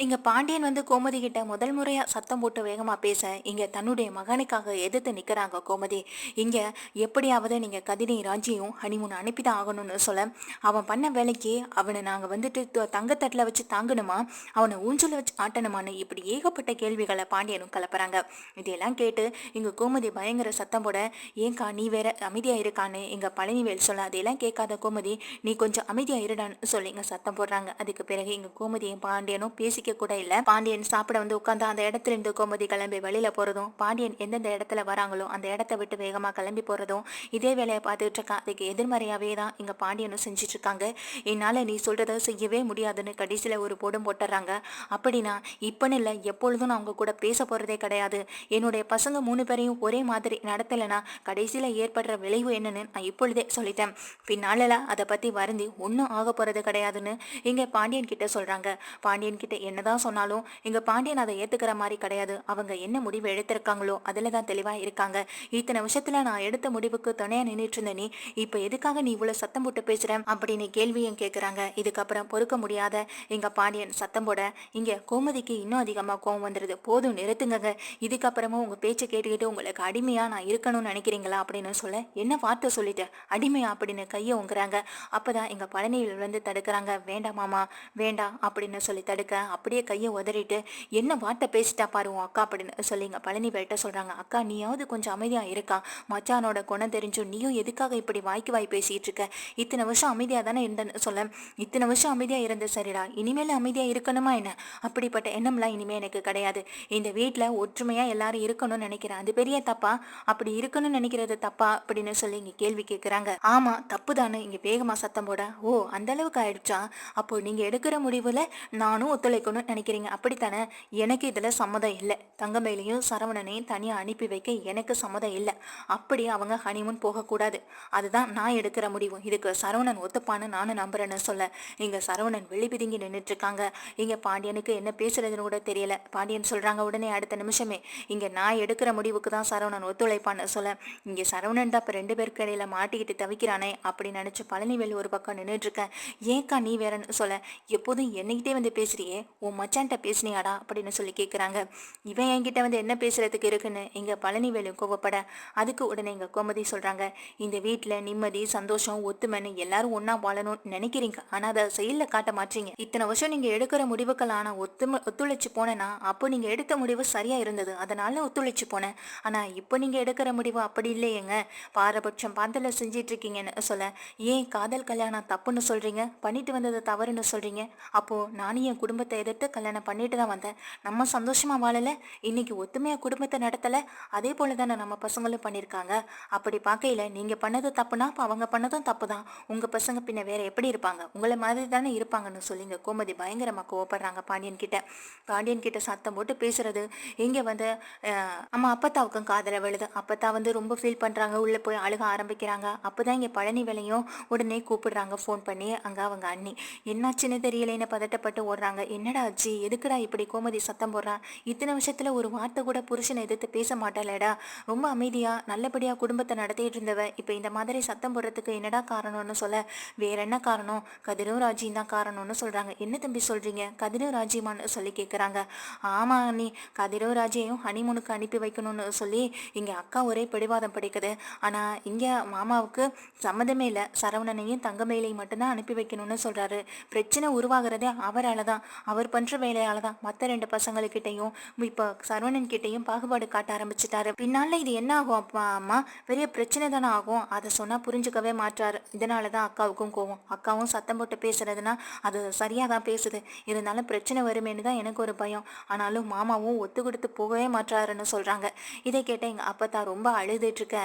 இங்க பாண்டியன் வந்து கோமதி கிட்ட முதல் முறையா சத்தம் போட்டு வேகமா பேச இங்க தன்னுடைய மகனுக்காக எதிர்த்து நிக்கிறாங்க கோமதி. இங்க எப்படியாவது நீங்க கதிரை ராஜியும் ஹனிமூன் அனுப்பிதான் ஆகணும்னு சொல்ல அவன் பண்ண வேலைக்கு அவனை நாங்க வந்துட்டு த- தங்கத்தட்டுல வச்சு தாங்கணுமா? அவனை ஊஞ்சல வச்சு ஆட்டணுமான்னு இப்படி ஏகப்பட்ட கேள்விகளை பாண்டியனும் கலப்புறாங்க. இதையெல்லாம் கேட்டு இங்க கோமதி பயங்கர சத்தம் போட ஏன்க்கா நீ வேற அமைதியா இருக்கான்னு எங்க பழனிவேல் சொல்ல அதையெல்லாம் கேட்காத கோமதி நீ கொஞ்சம் அமைதியா இருடான்னு சொல்லி இங்க சத்தம் போடுறாங்க. அதுக்கு பிறகு இங்க கோமதியும் பாண்டியனும் பேசிக்க கூட இல்ல. பாண்டியன் சாப்பிட வந்து உட்காந்து அந்த இடத்துல இருந்து கோமதி கிளம்பி வெளியில போறதும் பாண்டியன் எந்தெந்த இடத்துல வராங்களோ அந்த இடத்த விட்டு வேகமா கிளம்பி போறதும் இதே வேலையை பார்த்துட்டு இருக்கா. அதுக்கு எதிர்மறையாவே தான் இங்க பாண்டியனும் செஞ்சுட்டு இருக்காங்க. என்னால நீ சொல்றத செய்யவே முடியாதுன்னு கடைசியில ஒரு போடும் போட்டுறாங்க. அப்படின்னா இப்பன்னு இல்லை எப்பொழுதும் நான் அவங்க கூட பேச போறதே கிடையாது. என்னுடைய பசங்க மூணு பேரையும் ஒரே மாதிரி நடத்தலைன்னா கடைசியில ஏற்படுற விளைவு என்னன்னு நான் இப்பொழுதே சொல்லிட்டேன். பின்னால அதை பத்தி வருந்தி ஒன்றும் ஆக போறது கிடையாதுன்னு இங்க பாண்டியன் கிட்ட சொல்றாங்க. பாண்டியன் கிட்ட என்ன என்னதான் சொன்னாலும் இங்க பாண்டியன் அதை ஏத்துக்கிற மாதிரி கிடையாது. அவங்க என்ன முடிவு எடுத்திருக்காங்களோ அதுல தான் தெளிவா இருக்காங்க. இத்தனை விஷயத்துல நான் எடுத்த முடிவுக்கு துணையா நின்றுட்டு இருந்த நீ இப்ப எதுக்காக நீ இவ்வளவு சத்தம் போட்டு பேசுற? அப்படின்னு கேள்வியும் கேக்குறாங்க. இதுக்கப்புறம் பொறுக்க முடியாத எங்கள் பாண்டியன் சத்தம் போட இங்க கோமதிக்கு இன்னும் அதிகமா கோவம் வந்துருது. போதும் நிறுத்துங்க இதுக்கப்புறமும் உங்க பேச்சை கேட்டுக்கிட்டு உங்களுக்கு அடிமையா நான் இருக்கணும்னு நினைக்கிறீங்களா அப்படின்னு சொல்ல என்ன வார்த்தை சொல்லிட்டு? அடிமையா அப்படின்னு கையை உங்குறாங்க அப்பதான் எங்க பழனியில் வந்து தடுக்கிறாங்க. வேண்டாம் மாமா வேண்டாம் அப்படின்னு சொல்லி தடுக்க அப்படியே கையை உதறிட்டு என்ன வார்த்தை பேசிட்டா பாரு உன் அக்கா அப்படின்னு சொல்லிங்க. பழனி சொல்றாங்க அக்கா நீயாவது கொஞ்சம் அமைதியா இருக்கா? மச்சானோட குணம் தெரிஞ்சும் நீயும் எதுக்காக இப்படி வாய்க்கு வாய் பேசிட்டு இருக்க? இத்தனை வருஷம் அமைதியா தானே இருந்தேன்னு சொல்ல. இத்தனை வருஷம் அமைதியா இருந்த சரிடா இனிமேல் அமைதியா இருக்கணுமா என்ன? அப்படிப்பட்ட எண்ணம்லாம் இனிமே எனக்கு கிடையாது. இந்த வீட்டில் ஒற்றுமையா எல்லாரும் இருக்கணும்னு நினைக்கிறேன். அது பெரிய தப்பா? அப்படி இருக்கணும்னு நினைக்கிறது தப்பா? அப்படின்னு சொல்லி இங்க கேள்வி கேட்குறாங்க ஆமா தப்பு தானே இங்க வேகமா சத்தம் போட. ஓ அந்த அளவுக்கு ஆயிடுச்சா? அப்போ நீங்க எடுக்கிற முடிவுல நானும் ஒத்துழைக்கணும் ஒத்துழைக்கணும்னு நினைக்கிறீங்க? அப்படித்தானே? எனக்கு இதில் சம்மதம் இல்லை. தங்கமேலையும் சரவணனையும் தனியாக அனுப்பி வைக்க எனக்கு சம்மதம் இல்லை. அப்படி அவங்க ஹனிமூன் போகக்கூடாது. அதுதான் நான் எடுக்கிற முடிவு. இதுக்கு சரவணன் ஒத்துப்பான்னு நானும் நம்புறேன்னு சொல்ல. இங்கே சரவணன் வெளி பிதுங்கி நின்றுட்டு இருக்காங்க பாண்டியனுக்கு என்ன பேசுறதுன்னு கூட தெரியல. பாண்டியன் சொல்கிறாங்க உடனே அடுத்த நிமிஷமே. இங்கே நான் எடுக்கிற முடிவுக்கு தான் சரவணன் ஒத்துழைப்பான்னு சொல்ல. இங்கே சரவணன் தான் இப்போ ரெண்டு பேருக்கு இடையில மாட்டிக்கிட்டு தவிக்கிறானே அப்படின்னு நினச்சி பழனிவேல் ஒரு பக்கம் நின்றுட்டுருக்கேன் ஏன்க்கா நீ வேறன்னு சொல்ல. எப்போதும் என்னைக்கிட்டே வந்து பேசுறியே? உன் மச்சான்ட்ட பேசினியாடா அப்படின்னு சொல்லி கேட்குறாங்க இவன் என்கிட்ட வந்து என்ன பேசுறதுக்கு இருக்குன்னு இங்கே பழனிவேலு கோவப்பட அதுக்கு உடனே இங்கே கோமதி சொல்கிறாங்க இந்த வீட்டில் நிம்மதி சந்தோஷம் ஒத்துமைன்னு எல்லாரும் ஒன்றா வாழணும்னு நினைக்கிறீங்க. ஆனால் அதை செயலில் காட்ட மாட்டீங்க. இத்தனை வருஷம் நீங்கள் எடுக்கிற முடிவுகள் ஆனால் ஒத்துமை ஒத்துழைச்சு போனேன்னா அப்போ நீங்கள் எடுத்த முடிவு சரியாக இருந்தது. அதனால ஒத்துழைச்சு போனேன். ஆனால் இப்போ நீங்கள் எடுக்கிற முடிவு அப்படி இல்லையேங்க. பாரபட்சம் பாந்தல செஞ்சிட்டு இருக்கீங்கன்னு சொல்ல ஏன் காதல் கல்யாணம் தப்புன்னு சொல்கிறீங்க பண்ணிட்டு வந்தது தவறுன்னு சொல்கிறீங்க அப்போது நானும் என் குடும்பத்தை எதிர்த்து கல்யாணம் பண்ணிட்டு தான் வந்தேன். நம்ம சந்தோஷமா வாழல. இன்னைக்கு ஒத்துமையா குடும்பத்தை நடத்தல. அதே போல தானே நம்ம பசங்களும் பண்ணியிருக்காங்க அப்படி பார்க்கையில நீங்க பண்ணது தப்புனா அப்ப அவங்க பண்ணதும் தப்பு தான் உங்க பசங்க பின்ன வேற எப்படி இருப்பாங்க? உங்களை மாதிரி தானே இருப்பாங்கன்னு சொல்லிங்க. கோமதி பயங்கரமா கோவப்படுறாங்க பாண்டியன் கிட்ட. பாண்டியன் கிட்ட சத்தம் போட்டு பேசுறது. இங்க வந்து அம்மா அப்பத்தாவுக்கும் காதல விழுது. அப்பத்தா வந்து ரொம்ப ஃபீல் பண்றாங்க. உள்ள போய் அழுக ஆரம்பிக்கிறாங்க. அப்பதான் இங்க பழனி வேலையும் உடனே கூப்பிடுறாங்க. ஃபோன் பண்ணி அங்க அவங்க அண்ணி. என்னாச்சுன்னு தெரியலைன்னு பதட்டப்பட்டு ஓடுறாங்க. என்னடா ஆச்சு? எதுக்குடா இப்படி கோமதி சத்தம் போடுறான் இத்தனை விஷயத்துல ஒரு வார்த்தை கூட புருஷனை எதிர்த்து பேச மாட்டாளேடா. ரொம்ப அமைதியா நல்லபடியா குடும்பத்தை நடத்திட்டு இருந்தவ இப்போ இந்த மாதிரி சத்தம் போடுறதுக்கு என்னடா காரணம்னு சொல்ல? வேற என்ன காரணம்? கதிரும் ராஜியும் தான் காரணம்னு சொல்றாங்க. என்ன தம்பி சொல்றீங்க? கதிரும் ராஜியுமான்னு சொல்லி கேட்குறாங்க ஆமா நீ கதிரும் ராஜியையும் ஹனிமூனுக்கு அனுப்பி வைக்கணும்னு சொல்லி இங்க அக்கா ஒரே பிடிவாதம் பிடிக்குது. ஆனா இங்க மாமாவுக்கு சம்மதமே இல்லை. சரவணனையும் தங்கமேலையும் மட்டும்தான் அனுப்பி வைக்கணும்னு சொல்றாரு. பிரச்சனை உருவாகிறதே அவரால் தான். அவர் பன்று வேலையால் தான் மற்ற ரெண்டு பசங்களுக்கிட்டையும் இப்போ சரவணன் கிட்டையும் பாகுபாடு காட்ட ஆரம்பிச்சிட்டாரு. பின்னால இது என்ன ஆகும் அப்பா அம்மா? பெரிய பிரச்சனை தானே ஆகும். அதை சொன்னா புரிஞ்சுக்கவே மாட்டாரு இதனால தான் அக்காவுக்கும் கோவம். அக்காவும் சத்தம் போட்டு பேசுறதுன்னா அது சரியா தான் பேசுது. இருந்தாலும் பிரச்சனை வருமேன்னு தான் எனக்கு ஒரு பயம். ஆனாலும் மாமாவும் ஒத்து கொடுத்து போகவே மாட்டாருன்னு சொல்றாங்க. இதை கேட்ட எங்க அப்பத்தா ரொம்ப அழுதுட்டு இருக்க.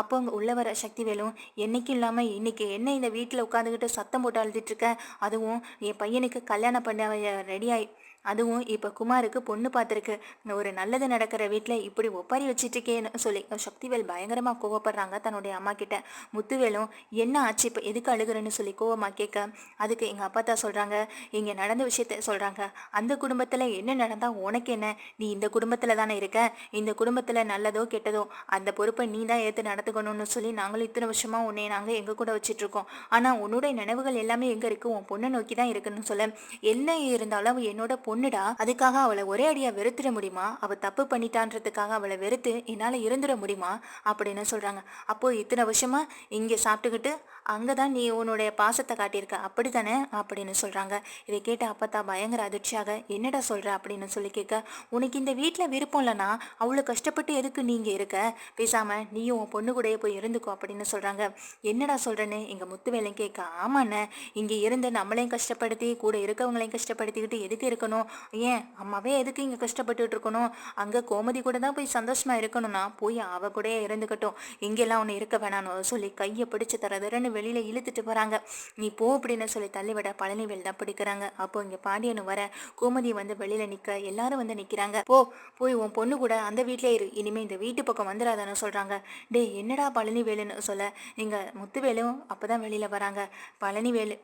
அப்போ அங்க உள்ள வர சக்தி வேலும் என்னைக்கு இல்லாம இன்னைக்கு என்ன இந்த வீட்டுல உட்காந்துக்கிட்டு சத்தம் போட்டு அழுதுட்டு இருக்க? அதுவும் என் பையனுக்கு கல்யாணம் பண்ண ரெடி 合い。அதுவும் இப்போ குமாருக்கு பொண்ணு பார்த்துருக்கு ஒரு நல்லது நடக்கிற வீட்டில் இப்படி ஒப்பாரி வச்சிட்டு இருக்கேன்னு சொல்லி சக்திவேல் பயங்கரமாக கோவப்படுறாங்க தன்னுடைய அம்மா கிட்ட. முத்துவேலும் என்ன ஆச்சு? இப்போ எதுக்கு அழுகுறேன்னு சொல்லி கோவமாக கேட்க அதுக்கு எங்கள் அப்பா தான் சொல்கிறாங்க இங்கே நடந்த விஷயத்த சொல்கிறாங்க அந்த குடும்பத்தில் என்ன நடந்தால் உனக்கு என்ன? நீ இந்த குடும்பத்தில் தானே இருக்க? இந்த குடும்பத்தில் நல்லதோ கெட்டதோ அந்த பொறுப்பை நீ தான் ஏற்று நடத்துக்கணும்னு சொல்லி நாங்களும் இத்தனை வருஷமாக உன்னை நாங்கள் எங்கள் கூட வச்சிட்ருக்கோம் ஆனால் உன்னுடைய நினைவுகள் எல்லாமே எங்கே இருக்குது உன் பொண்ணை நோக்கி தான் இருக்குன்னு சொல்ல. என்ன இருந்தாலும் என்னோட பொண்ணு பொண்ணுடா அதுக்காக அவளை ஒரே அடியா வெறுத்துட முடியுமா? அவ தப்பு பண்ணிட்டான்றதுக்காக அவளை வெறுத்து என்னால இருந்துட முடியுமா? அப்படின்னு சொல்றாங்க. அப்போ இத்தனை வருஷமா இங்க சாப்பிட்டுக்கிட்டு அங்கே தான் நீ உன்னுடைய பாசத்தை காட்டியிருக்க. அப்படி தானே அப்படின்னு சொல்கிறாங்க இதை கேட்டு அப்பத்தா பயங்கர அதிர்ச்சியாக என்னடா சொல்கிற அப்படின்னு சொல்லி கேட்க உனக்கு இந்த வீட்டில் விருப்பம் இல்லைனா அவ்வளோ கஷ்டப்பட்டு எதுக்கு நீங்க இருக்க? பேசாமல் நீயும் உன் பொண்ணு கூடயே போய் இருந்துக்கோ அப்படின்னு சொல்கிறாங்க என்னடா சொல்கிறேன்னு எங்கள் முத்துவேலையும் கேட்க ஆமாண்ணே இங்கே இருந்து நம்மளையும் கஷ்டப்படுத்தி கூட இருக்கவங்களையும் கஷ்டப்படுத்திக்கிட்டு எதுக்கு இருக்கணும்? ஏன் அம்மாவே எதுக்கு இங்கே கஷ்டப்பட்டுட்டு இருக்கணும்? அங்கே கோமதி கூட தான் போய் சந்தோஷமாக இருக்கணும்னா போய் அவ கூடயே இருந்துக்கட்டும். இங்கெல்லாம் ஒன்று இருக்க வேணாம்னு சொல்லி கையை பிடிச்சி தரதுன்னு வெளியில இழுத்துட்டு போறாங்க. நீ போ அப்படின்னு சொல்லி தள்ளிவிட பழனிவேல் தான் பிடிக்கிறாங்க. அப்போ இங்க பாண்டியனு வர கோமதி வந்து வெளியில நிக்க எல்லாரும் வந்து நிக்கிறாங்க. போ போய் உன் பொண்ணு கூட அந்த வீட்லயே இரு. இனிமே இந்த வீட்டு பக்கம் வந்துடாதான்னு சொல்றாங்க. டே என்னடா பழனிவேலுன்னு சொல்ல? இங்கே முத்துவேலும் அப்பதான் வெளியில வராங்க. பழனிவேலு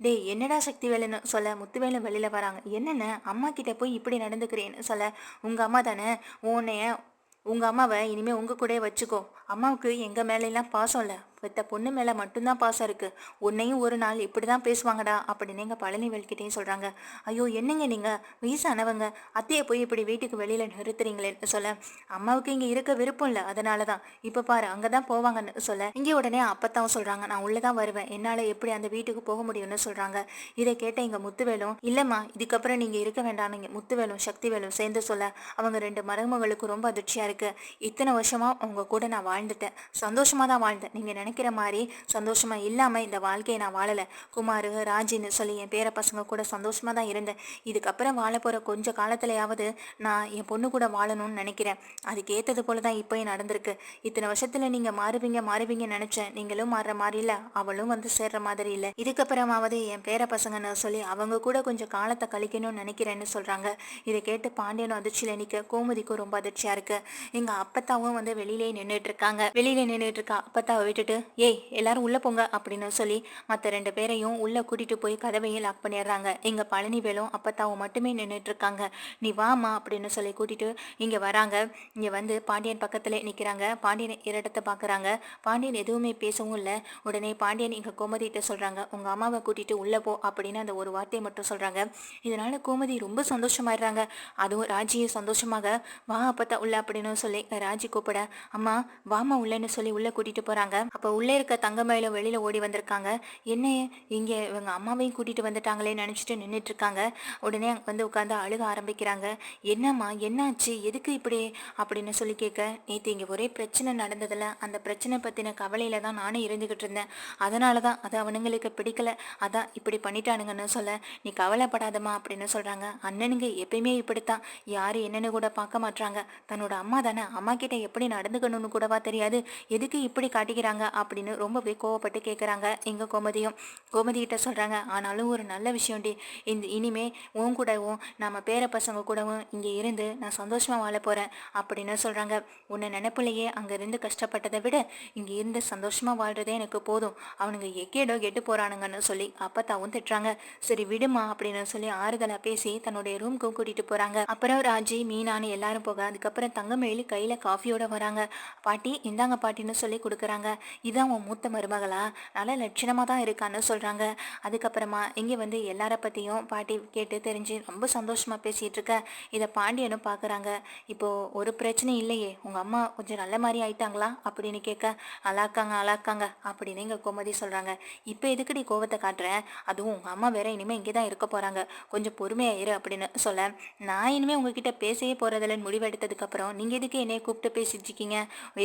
டேய் என்னடா சக்தி வேலுன்னு சொல்ல? முத்துவேலும் வெளியில வராங்க. என்னென்ன? அம்மா கிட்ட போய் இப்படி நடந்துக்கிறேன்னு சொல்ல? உங்க அம்மா தானே? உன்னைய உங்க அம்மாவை இனிமேல் உங்க கூடயே வச்சுக்கோ. அம்மாவுக்கு எங்க மேலெல்லாம் பாசம் இல்லை. பெத்த பொண்ணு மேலே மட்டும்தான் பாசம் இருக்கு. உன்னையும் ஒரு நாள் இப்படி தான் பேசுவாங்கடா அப்படின்னு எங்கள் பழனிவேல்கிட்டையும் சொல்கிறாங்க ஐயோ என்னங்க நீங்கள் வயசானவங்க. அத்தையை போய் இப்படி வீட்டுக்கு வெளியில் நிறுத்துறீங்களேன்னு சொல்ல அம்மாவுக்கு இங்கே இருக்க விருப்பம் இல்லை அதனால தான் இப்போ பாரு அங்கே தான் போவாங்கன்னு சொல்ல இங்கே உடனே அப்பத்தான் சொல்கிறாங்க நான் உள்ளே தான் வருவேன். என்னால் எப்படி அந்த வீட்டுக்கு போக முடியும்னு சொல்கிறாங்க இதை கேட்ட இங்கே முத்துவேலும் இல்லைம்மா இதுக்கப்புறம் நீங்கள் இருக்க வேண்டாம் நீங்கள் முத்துவேலும் சக்திவேலும் சேர்ந்து சொல்ல அவங்க ரெண்டு மருமகளுக்கு ரொம்ப அதிர்ச்சியாக இருக்குது இத்தனை வருஷமாக அவங்க கூட நான் வாழ்ந்துட்டேன். சந்தோஷமாக தான் வாழ்ந்தேன் நீங்கள் நினைக்கிற மாதிரி சந்தோஷமாக இல்லாமல் இந்த வாழ்க்கையை நான் வாழலை. குமார் ராஜின்னு சொல்லி என் பேர பசங்க கூட சந்தோஷமாக தான் இருந்தேன். இதுக்கப்புறம் வாழ போகிற கொஞ்ச காலத்துலையாவது நான் என் பொண்ணு கூட வாழணும்னு நினைக்கிறேன். அதுக்கு ஏற்றது போல தான் இப்போயும் நடந்திருக்கு. இத்தனை வருஷத்தில் நீங்கள் மாறுவீங்க மாறுவீங்க நினச்சேன் நீங்களும் மாறுற மாதிரி இல்லை அவளும் வந்து சேர்ற மாதிரி இல்லை. இதுக்கப்புறமாவது என் பேர பசங்கன்னு சொல்லி அவங்க கூட கொஞ்சம் காலத்தை கழிக்கணும்னு நினைக்கிறேன்னு சொல்கிறாங்க இதை கேட்டு பாண்டியனும் அதிர்ச்சியில் நிற்க கோமதிக்கும் ரொம்ப அதிர்ச்சியாக இருக்குது எங்கள் அப்பத்தாவும் வந்து வெளியிலே நின்றுட்டு இருக்காங்க. வெளியில நின்றுட்டு இருக்கா அப்பத்தாவை விட்டுட்டு ஏய் எல்லாரும் உள்ளே போங்க அப்படின்னு சொல்லி மற்ற ரெண்டு பேரையும் உள்ளே கூட்டிட்டு போய் கதவையும் லாக் பண்ணிடுறாங்க. இங்கே பழனிவேலும் அப்பத்தாவும் மட்டுமே நின்றுட்டு இருக்காங்க. நீ வாமா அப்படின்னு சொல்லி கூட்டிட்டு இங்கே வராங்க. இங்கே வந்து பாண்டியன் பக்கத்தில் நிற்கிறாங்க பாண்டியன் இரட்டத்தை பார்க்குறாங்க பாண்டியன் எதுவுமே பேசவும் இல்லை. உடனே பாண்டியன் இங்கே கோமதிட்ட சொல்கிறாங்க உங்கள் அம்மாவை கூட்டிகிட்டு உள்ளே போ அப்படின்னு அந்த ஒரு வார்த்தையை மட்டும் சொல்கிறாங்க இதனால் கோமதி ரொம்ப சந்தோஷமாயிடுறாங்க. அதுவும் ராஜியும் சந்தோஷமாக வா அப்பத்தா உள்ள அப்படின்னு சொல்லி ராஜி கூப்பிட அம்மா வாமா உள்ளன்னு சொல்லி உள்ளே கூட்டிட்டு போகிறாங்க அப்போ உள்ளே இருக்க தங்கமயிலும் வெளியில் ஓடி வந்திருக்காங்க. என்ன? இங்கே இவங்க அம்மாவையும் கூட்டிகிட்டு வந்துட்டாங்களே நினச்சிட்டு நின்றுட்டு இருக்காங்க. உடனே வந்து உட்காந்து அழுக ஆரம்பிக்கிறாங்க. என்னம்மா என்னாச்சு? எதுக்கு இப்படி? அப்படின்னு சொல்லி கேட்க நேற்று இங்கே ஒரே பிரச்சனை நடந்ததில். அந்த பிரச்சனை பற்றின கவலையில் தான் நானும் இருந்துக்கிட்டு இருந்தேன். அதனால தான் அது அவனுங்களுக்கு பிடிக்கல. அதான் இப்படி பண்ணிட்டானுங்கன்னு சொல்ல நீ கவலைப்படாதம்மா அப்படின்னு சொல்கிறாங்க அண்ணனுங்க எப்பயுமே இப்படித்தான். யார் என்னன்னு கூட பார்க்க மாட்டாங்க தன்னோட அம்மா தானே? அம்மா கிட்ட எப்படி நடந்துக்கணும்னு கூடவா தெரியாது. எதுக்கு இப்படி காட்டிக்கிறாங்க? அப்படின்னு ரொம்பவே கோவப்பட்டு கேட்குறாங்க எங்கள் கோமதியும். கோமதி கிட்ட சொல்கிறாங்க ஆனாலும் ஒரு நல்ல விஷயம்டி இந்த இனிமே உன் கூடவும் நம்ம பேர பசங்க கூடவும் இங்கே இருந்து நான் சந்தோஷமாக வாழ போகிறேன் அப்படின்னு சொல்கிறாங்க உன்னை நினைப்புலையே அங்கேருந்து கஷ்டப்பட்டதை விட இங்கே இருந்து சந்தோஷமாக வாழ்கிறதே எனக்கு போதும். அவனுங்க எக்கேடோ கெட்டு போகிறானுங்கன்னு சொல்லி அப்பத்தாவும் திட்டுறாங்க. சரி விடுமா அப்படின்னு சொல்லி ஆறுதலாக பேசி தன்னுடைய ரூம்க்கு கூட்டிகிட்டு போகிறாங்க அப்புறம் ராஜி மீனானு எல்லாரும் போக அதுக்கப்புறம் தங்கமேலி கையில் காஃபியோட வராங்க. பாட்டி இந்தாங்க பாட்டின்னு சொல்லி கொடுக்குறாங்க. இதான் உன் மூத்த மருமகளா? நல்ல லட்சணமாக தான் இருக்கான்னு சொல்கிறாங்க அதுக்கப்புறமா இங்கே வந்து எல்லார பற்றியும் பாட்டி கேட்டு தெரிஞ்சு ரொம்ப சந்தோஷமாக பேசிகிட்டு இருக்க இதை பாண்டியனும் பார்க்குறாங்க இப்போது ஒரு பிரச்சனையும் இல்லையே. உங்கள் அம்மா கொஞ்சம் நல்ல மாதிரி ஆயிட்டாங்களா? அப்படின்னு கேட்க அலாக்காங்க அலாக்காங்க அப்படின்னு எங்கள் கோமதி சொல்கிறாங்க இப்போ எதுக்கடி கோவத்தை காட்டுறேன் அதுவும் உங்கள் அம்மா வேற இனிமேல் இங்கே தான் இருக்க போகிறாங்க கொஞ்சம் பொறுமையாக இரு அப்படின்னு சொல்ல நான் இனிமேல் உங்ககிட்ட பேசவே போகிறதில்லன்னு முடிவெடுத்ததுக்கப்புறம் நீங்கள் எதுக்கு என்னைய கூப்பிட்டு பேசிட்டு இருக்கீங்க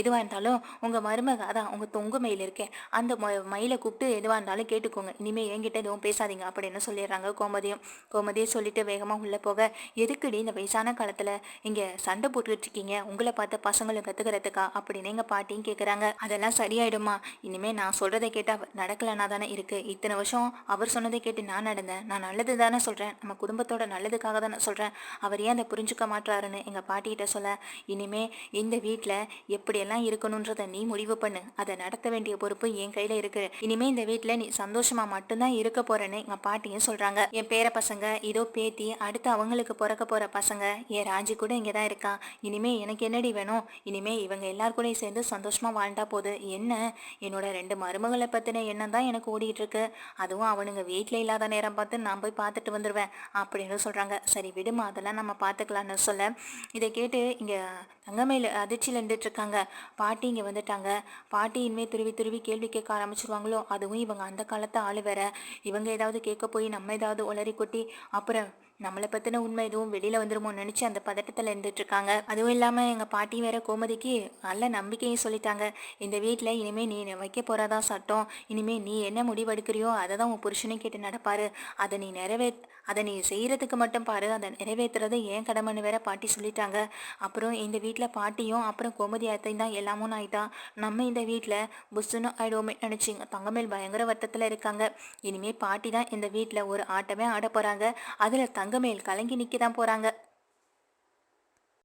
எதுவாக இருந்தாலும் உங்கள் மருமக அதான் உங்கள் தொங்க மயில் இருக்கேன். அந்த மயிலை கூப்பிட்டு எதுவாக இருந்தாலும் கேட்டுக்கோங்க. இனிமேல் என்கிட்ட எதுவும் பேசாதீங்க அப்படின்னு சொல்லிடுறாங்க கோமதியும். கோமதியை சொல்லிட்டு வேகமாக உள்ளே போக எதுக்குடி இந்த வயசான காலத்தில் இங்கே சண்டை போட்டுக்கிட்டு இருக்கீங்க? உங்களை பார்த்து பசங்களும் கற்றுக்கிறதுக்கா அப்படின்னு எங்கள் பாட்டியும் கேட்குறாங்க அதெல்லாம் சரியாயிடுமா இனிமேல் நான் சொல்கிறத கேட்டால் நடக்கலைன்னா தானே இருக்குது இத்தனை வருஷம் அவர் சொன்னதை கேட்டு நான் நடந்தேன். நான் நல்லது தானே சொல்கிறேன் நம்ம குடும்பத்தோட நல்லதுக்காக தானே சொல்கிறேன் அவர் ஏன் அதை புரிஞ்சுக்க மாட்டாருன்னு எங்கள் பாட்டிகிட்ட சொல்ல இனிமே இந்த வீட்டில் எப்படியெல்லாம் இருக்கணுன்றதை நீ முடிவு பண்ணு. அதை நடத்த நடத்த வேண்டிய பொறுப்பு என் கையில இருக்கு. இனிமே இந்த வீட்டுல நீ சந்தோஷமா மட்டும்தான் இருக்க போறேன்னு எங்க பாட்டியும் சொல்றாங்க. என் பேர பசங்க இதோ பேத்தி அடுத்து அவங்களுக்கு பிறக்க போற பசங்க என் ராஜி கூட இங்கே தான் இருக்கான் இனிமே எனக்கு என்னடி வேணும்? இனிமே இவங்க எல்லார் கூடயும் சேர்ந்து சந்தோஷமா வாழ்ந்தா போது என்ன? என்னோட ரெண்டு மருமகளை பத்தின எண்ணம் தான் எனக்கு ஓடிட்டு இருக்கு. அதுவும் அவனுங்க வீட்டில் இல்லாத நேரம் பார்த்து நான் போய் பார்த்துட்டு வந்துடுவேன் அப்படின்னு சொல்றாங்க. சரி விடுமா அதெல்லாம் நம்ம பார்த்துக்கலாம்னு சொல்ல. இதை கேட்டு இங்க தங்கமையில அதிர்ச்சியில் இருந்துட்டு இருக்காங்க. பாட்டி இங்கே வந்துட்டாங்க. பாட்டி இனிமேல் துருவி துருவி கேள்வி கேட்க ஆரம்பிச்சிருவாங்களோ? அதுவும் இவங்க அந்த காலத்து ஆளு வேற. இவங்க ஏதாவது கேட்க போய் நம்ம ஏதாவது உளறி கொட்டி அப்புறம் நம்மளை பற்றின உண்மை எதுவும் வெளியில் வந்துருமோன்னு நினச்சி அந்த பதட்டத்தில் இருந்துட்டுருக்காங்க. அதுவும் இல்லாமல் எங்கள் பாட்டி வேற கோமதிக்கு நல்ல நம்பிக்கையும் சொல்லிட்டாங்க. இந்த வீட்டில் இனிமேல் நீ வைக்க போகிறதா சட்டம்? இனிமேல் நீ என்ன முடிவெடுக்கிறியோ அதை தான் உன் புருஷனே கேட்டு நடப்பார். அதை நீ நிறைவே அதை நீ செய்கிறதுக்கு மட்டும் பாரு. அதை நிறைவேற்றுறது ஏன் கடமைன்னு வேற பாட்டி சொல்லிட்டாங்க. அப்புறம் இந்த வீட்டில் பாட்டியும் அப்புறம் கோமதி அத்தையும் தான் எல்லாமும் ஆயிட்டா நம்ம இந்த வீட்டில் புஷ்ஷுன்னு ஆயிடுவோமே நினச்சிங்க தங்கமேல் பயங்கர வருத்தத்தில் இருக்காங்க. இனிமேல் பாட்டி தான் இந்த வீட்டில் ஒரு ஆட்டமே ஆட போகிறாங்க அதில் தங்கமேல் கலங்கி நிற்க தான் போகிறாங்க